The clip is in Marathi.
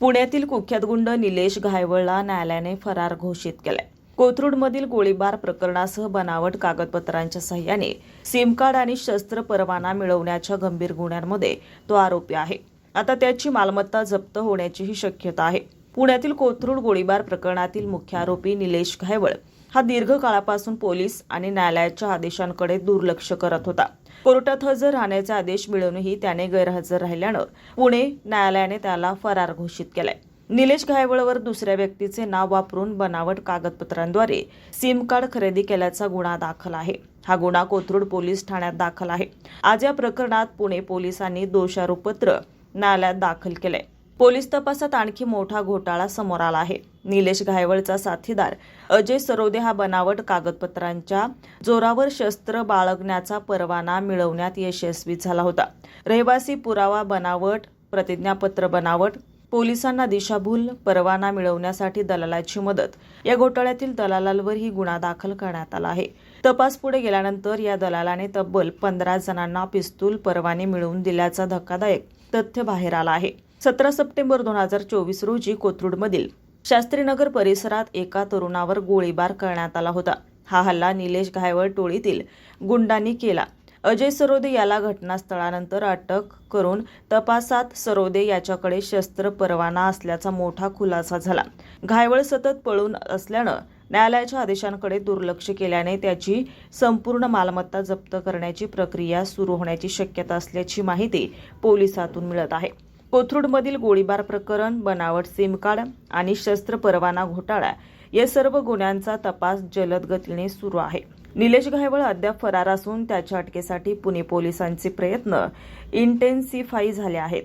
पुण्यातील कुख्यात गुंड निलेश घायवळला न्यायालयाने फरार घोषित केलाय. कोथरूडमधील गोळीबार प्रकरणासह बनावट कागदपत्रांच्या सहाय्याने सिम कार्ड आणि शस्त्र परवाना मिळवण्याच्या गंभीर गुन्ह्यांमध्ये तो आरोपी आहे. आता त्याची मालमत्ता जप्त होण्याचीही शक्यता आहे. पुण्यातील कोथरूड गोळीबार प्रकरणातील मुख्य आरोपी निलेश घायवळ हा दीर्घकाळापासून पोलीस आणि न्यायालयाच्या आदेशांकडे दुर्लक्ष करत होता. कोर्टात हजर राहण्याचे आदेश मिळूनही त्याने गैरहजर राहिल्यानं पुणे न्यायालयाने त्याला फरार घोषित केलाय. निलेश घायवळवर दुसऱ्या व्यक्तीचे नाव वापरून बनावट कागदपत्रांद्वारे सिम कार्ड खरेदी केल्याचा गुन्हा दाखल आहे. हा गुन्हा कोथरूड पोलीस ठाण्यात दाखल आहे. आज या प्रकरणात पुणे पोलिसांनी दोषारोपपत्र न्यायालयात दाखल केलंय. पोलीस तपासात आणखी मोठा घोटाळा समोर आला आहे. निलेश घायवळचा साथीदार अजय सरोदे हा बनावट कागदपत्रांच्या जोरावर शस्त्र बाळगण्याचा परवाना मिळवण्यात यशस्वी झाला होता. रहिवासी पुरावा बनावट प्रतिज्ञापत्र बनावट पोलिसांना दिशाभूल परवाना मिळवण्यासाठी दलालाची मदत. या घोटाळ्यातील दलालांवरही गुन्हा दाखल करण्यात आला आहे. तपास पुढे गेल्यानंतर या दलालाने तब्बल पंधरा जणांना पिस्तूल परवाने मिळवून दिल्याचा धक्कादायक तथ्य बाहेर आला आहे. सतरा सप्टेंबर दोन हजार चोवीस रोजी कोथरूडमधील शास्त्रीनगर परिसरात एका तरुणावर गोळीबार करण्यात आला होता. हा हल्ला निलेश घायवळ टोळीतील गुंडांनी केला. अजय सरोदे याला घटनास्थळानंतर अटक करून तपासात सरोदे याच्याकडे शस्त्र परवाना असल्याचा मोठा खुलासा झाला. घायवळ सतत पळून असल्यानं न्यायालयाच्या आदेशांकडे दुर्लक्ष केल्याने त्याची संपूर्ण मालमत्ता जप्त करण्याची प्रक्रिया सुरू होण्याची शक्यता असल्याची माहिती पोलिसातून मिळत आहे. कोथरूडमधील गोळीबार प्रकरण बनावट सिमकार्ड आणि शस्त्र परवाना घोटाळा या सर्व गुन्ह्यांचा तपास जलद गतीने सुरू आहे. निलेश घायवळ अद्याप फरार असून त्याच्या अटकेसाठी पुणे पोलिसांचे प्रयत्न इंटेन्सिफाई झाले आहेत.